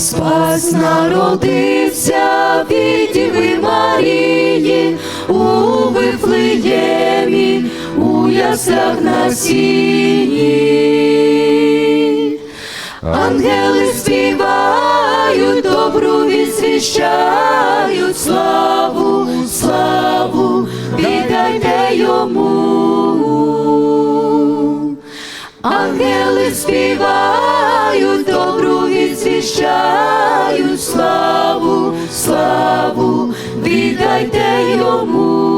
Спас народився від Діви Марії у Вифлеємі, у яслах на сіні. Ангели співають, добру відзвіщають, славу, славу, віддайте йому. Ангели співають, добру відзвіщають, славу, славу, віддайте йому.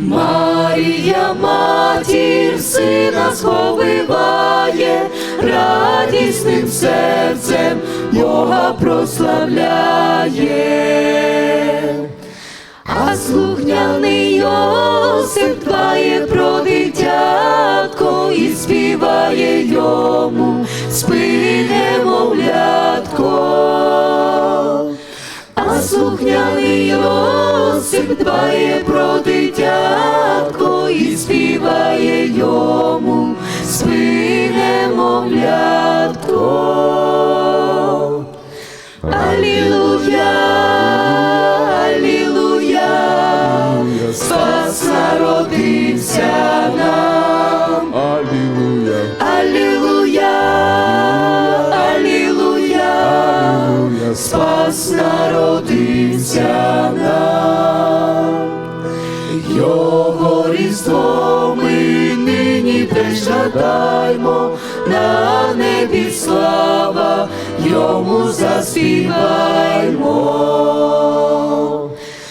Марія, матір, сина сховиває, радісним серцем Бога прославляє. А слухняний Йосип дбає про і співає йому, спи, немовлятко. А слухняний Йосип дбає про дитятко і співає йому, спи, немовлятко. Алілуя, алілуя, спас народився нам. Його різдво ми нині теж жадаймо, на небі слава, йому заспіваймо.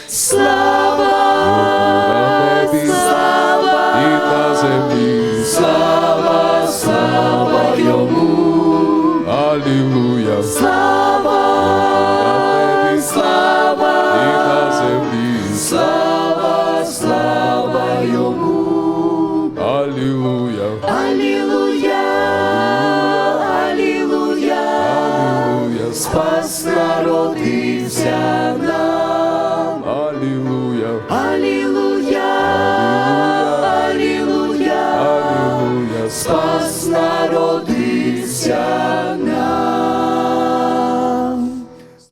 Слава, небі слава, і на землі. слава, слава йому. Алілуя, слава йому, Аллилуйя, Алілуя, Алілуя, Алілуя, спас народився нам, Аллилуйя, Аллилуйя, Аллилуйя, Алілуя, спас народився.